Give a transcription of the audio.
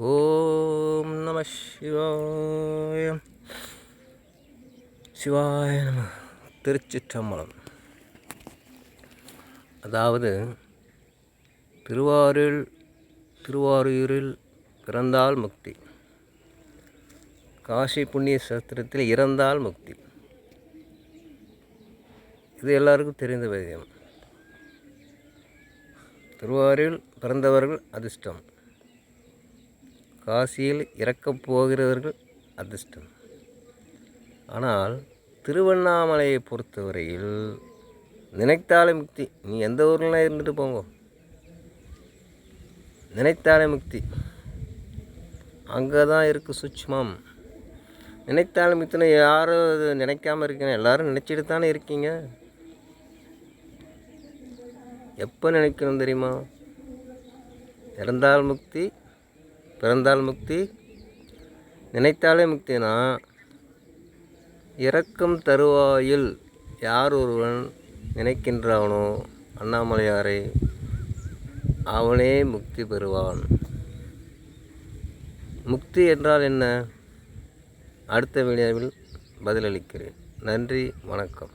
ஓம் நம சிவாய. சிவாய நம. திருச்சிற்றம்பலம். அதாவது திருவாரூர் திருவாரூரில் பிறந்தால் முக்தி. காசி புண்ணிய சாஸ்திரத்தில் இறந்தால் முக்தி. இது எல்லாருக்கும் தெரிந்த விஷயம் திருவாரூரில் பிறந்தவர்கள் அதிர்ஷ்டம். காசியில் இறக்கப் போகிறவர்கள் அதிர்ஷ்டம். ஆனால் திருவண்ணாமலையை பொறுத்தவரையில் நினைத்தாலே முக்தி. நீ எந்த ஊர்லாம் இருந்துட்டு போங்க. நினைத்தாலே முக்தி. அங்கே தான் இருக்குது சுட்சமம். நினைத்தாலும் இத்தனை யாரும் இது நினைக்காம இருக்கீங்க. எல்லோரும் நினச்சிட்டு தானே இருக்கீங்க. எப்போ நினைக்கணும் தெரியுமா? இறந்தால் முக்தி பிறந்தால் முக்தி நினைத்தாலே முக்தினா இறக்கும் தருவாயில் யார் ஒருவன் நினைக்கின்றானோ அண்ணாமலையாரை அவனே முக்தி பெறுவான். முக்தி என்றால் என்ன? அடுத்த வீடியோவில் பதிலளிக்கிறேன். நன்றி வணக்கம்.